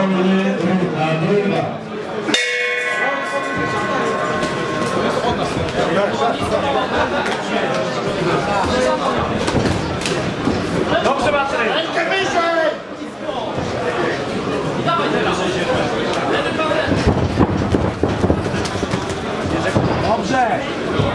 wolny równa drywa. Dobrze Maciej! Rękę wyżej! Dawaj teraz! Dobrze!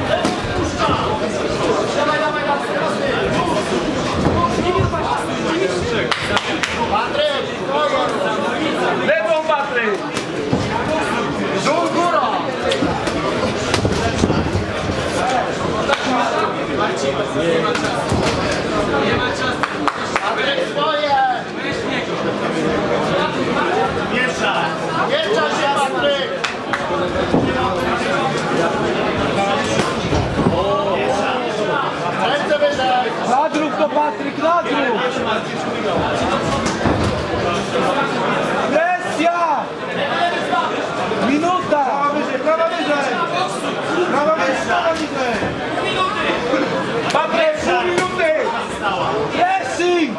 Patryk, nadrób! Sing!